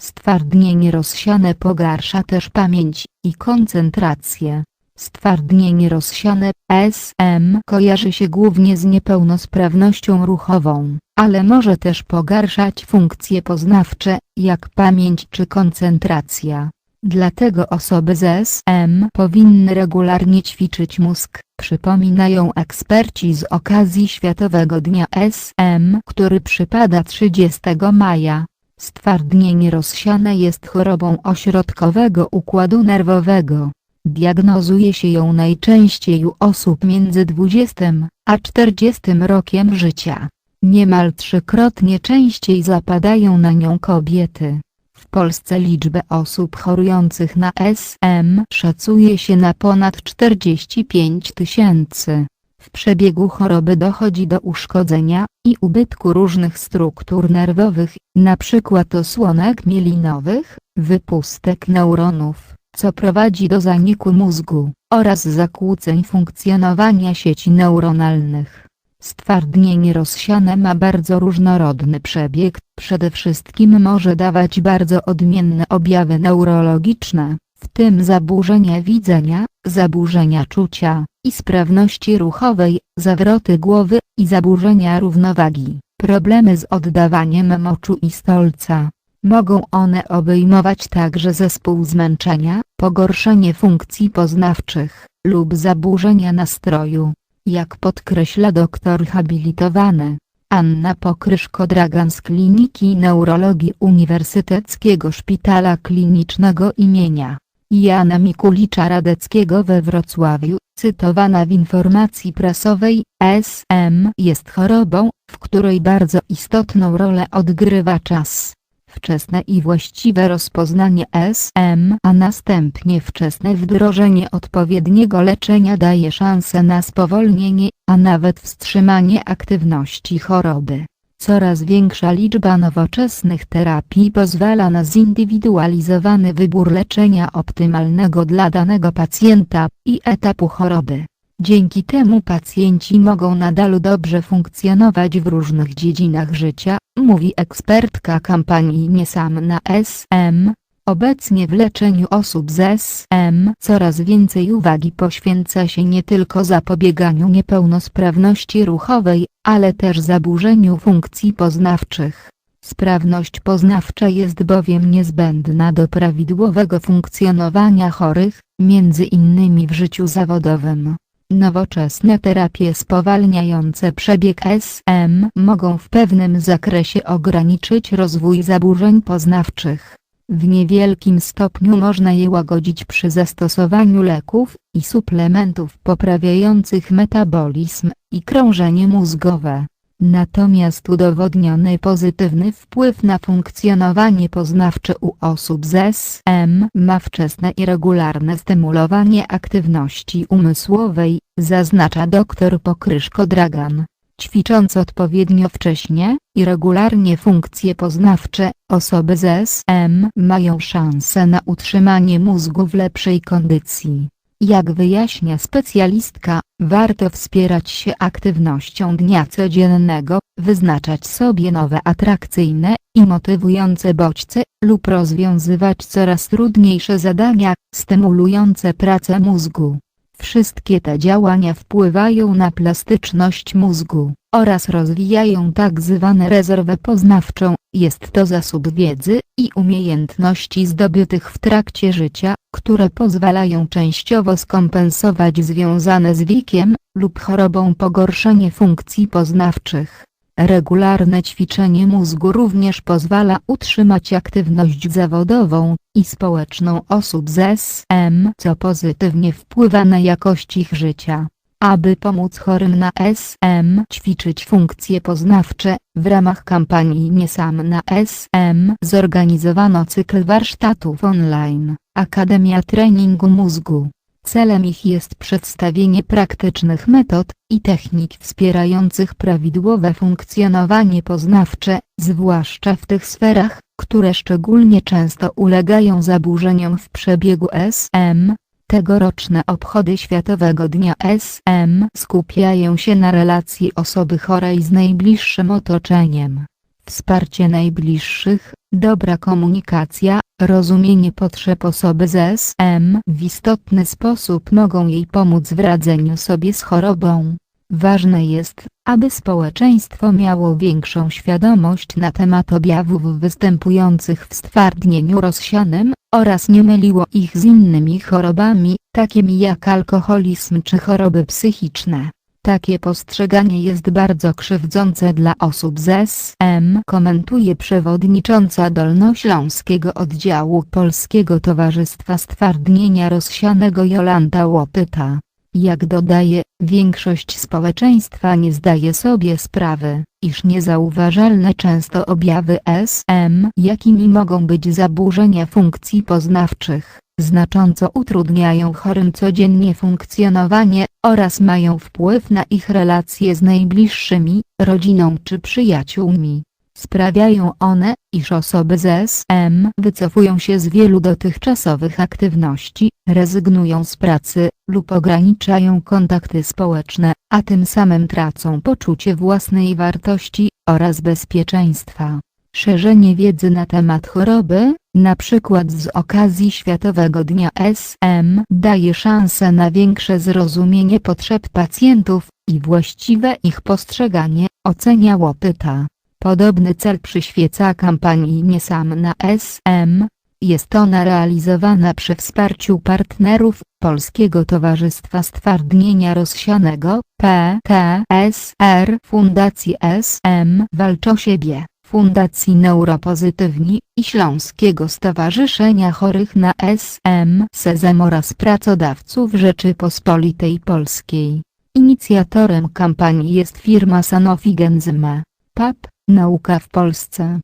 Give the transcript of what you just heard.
Stwardnienie rozsiane pogarsza też pamięć i koncentrację. Stwardnienie rozsiane SM kojarzy się głównie z niepełnosprawnością ruchową, ale może też pogarszać funkcje poznawcze, jak pamięć czy koncentracja. Dlatego osoby z SM powinny regularnie ćwiczyć mózg, przypominają eksperci z okazji Światowego Dnia SM, który przypada 30 maja. Stwardnienie rozsiane jest chorobą ośrodkowego układu nerwowego. Diagnozuje się ją najczęściej u osób między 20 a 40 rokiem życia. Niemal trzykrotnie częściej zapadają na nią kobiety. W Polsce liczbę osób chorujących na SM szacuje się na ponad 45 tysięcy. W przebiegu choroby dochodzi do uszkodzenia i ubytku różnych struktur nerwowych, np. osłonek mielinowych, wypustek neuronów, co prowadzi do zaniku mózgu, oraz zakłóceń funkcjonowania sieci neuronalnych. Stwardnienie rozsiane ma bardzo różnorodny przebieg, przede wszystkim może dawać bardzo odmienne objawy neurologiczne, w tym zaburzenia widzenia, zaburzenia czucia i sprawności ruchowej, zawroty głowy i zaburzenia równowagi, problemy z oddawaniem moczu i stolca. Mogą one obejmować także zespół zmęczenia, pogorszenie funkcji poznawczych lub zaburzenia nastroju. Jak podkreśla doktor habilitowany Anna Pokryszko-Dragan z Kliniki Neurologii Uniwersyteckiego Szpitala Klinicznego imienia Jana Mikulicza-Radeckiego we Wrocławiu, cytowana w informacji prasowej, SM jest chorobą, w której bardzo istotną rolę odgrywa czas. Wczesne i właściwe rozpoznanie SM, a następnie wczesne wdrożenie odpowiedniego leczenia daje szansę na spowolnienie, a nawet wstrzymanie aktywności choroby. Coraz większa liczba nowoczesnych terapii pozwala na zindywidualizowany wybór leczenia optymalnego dla danego pacjenta i etapu choroby. Dzięki temu pacjenci mogą nadal dobrze funkcjonować w różnych dziedzinach życia, mówi ekspertka kampanii Nie sam na SM. Obecnie w leczeniu osób z SM coraz więcej uwagi poświęca się nie tylko zapobieganiu niepełnosprawności ruchowej, ale też zaburzeniu funkcji poznawczych. Sprawność poznawcza jest bowiem niezbędna do prawidłowego funkcjonowania chorych, między innymi w życiu zawodowym. Nowoczesne terapie spowalniające przebieg SM mogą w pewnym zakresie ograniczyć rozwój zaburzeń poznawczych. W niewielkim stopniu można je łagodzić przy zastosowaniu leków i suplementów poprawiających metabolizm i krążenie mózgowe. Natomiast udowodniony pozytywny wpływ na funkcjonowanie poznawcze u osób z SM ma wczesne i regularne stymulowanie aktywności umysłowej, zaznacza dr Pokryszko-Dragan. Ćwicząc odpowiednio wcześnie i regularnie funkcje poznawcze, osoby z SM mają szansę na utrzymanie mózgu w lepszej kondycji. Jak wyjaśnia specjalistka, warto wspierać się aktywnością dnia codziennego, wyznaczać sobie nowe atrakcyjne i motywujące bodźce, lub rozwiązywać coraz trudniejsze zadania, stymulujące pracę mózgu. Wszystkie te działania wpływają na plastyczność mózgu, oraz rozwijają tak zwane rezerwę poznawczą, jest to zasób wiedzy i umiejętności zdobytych w trakcie życia, które pozwalają częściowo skompensować związane z wiekiem lub chorobą pogorszenie funkcji poznawczych. Regularne ćwiczenie mózgu również pozwala utrzymać aktywność zawodową i społeczną osób z SM, co pozytywnie wpływa na jakość ich życia. Aby pomóc chorym na SM ćwiczyć funkcje poznawcze, w ramach kampanii Nie sam na SM zorganizowano cykl warsztatów online, Akademia Treningu Mózgu. Celem ich jest przedstawienie praktycznych metod i technik wspierających prawidłowe funkcjonowanie poznawcze, zwłaszcza w tych sferach, które szczególnie często ulegają zaburzeniom w przebiegu SM. Tegoroczne obchody Światowego Dnia SM skupiają się na relacji osoby chorej z najbliższym otoczeniem. Wsparcie najbliższych, Dobra komunikacja, rozumienie potrzeb osoby z SM w istotny sposób mogą jej pomóc w radzeniu sobie z chorobą. Ważne jest, aby społeczeństwo miało większą świadomość na temat objawów występujących w stwardnieniu rozsianym, oraz nie myliło ich z innymi chorobami, takimi jak alkoholizm czy choroby psychiczne. Takie postrzeganie jest bardzo krzywdzące dla osób z SM, komentuje przewodnicząca Dolnośląskiego Oddziału Polskiego Towarzystwa Stwardnienia Rozsianego Jolanta Łopyta. Jak dodaje, większość społeczeństwa nie zdaje sobie sprawy, iż niezauważalne często objawy SM, jakimi mogą być zaburzenia funkcji poznawczych, znacząco utrudniają chorym codziennie funkcjonowanie, oraz mają wpływ na ich relacje z najbliższymi, rodziną czy przyjaciółmi. Sprawiają one, iż osoby z SM wycofują się z wielu dotychczasowych aktywności, rezygnują z pracy, lub ograniczają kontakty społeczne, a tym samym tracą poczucie własnej wartości oraz bezpieczeństwa. Szerzenie wiedzy na temat choroby, na przykład z okazji Światowego Dnia SM, daje szansę na większe zrozumienie potrzeb pacjentów i właściwe ich postrzeganie, ocenia Łopyta. Podobny cel przyświeca kampanii Nie sam na SM. Jest ona realizowana przy wsparciu partnerów Polskiego Towarzystwa Stwardnienia Rozsianego, PTSR, Fundacji SM Walcz o siebie, Fundacji Neuropozytywni i Śląskiego Stowarzyszenia Chorych na SM Sezam oraz pracodawców Rzeczypospolitej Polskiej. Inicjatorem kampanii jest firma Sanofi Genzyme. PAP, nauka w Polsce.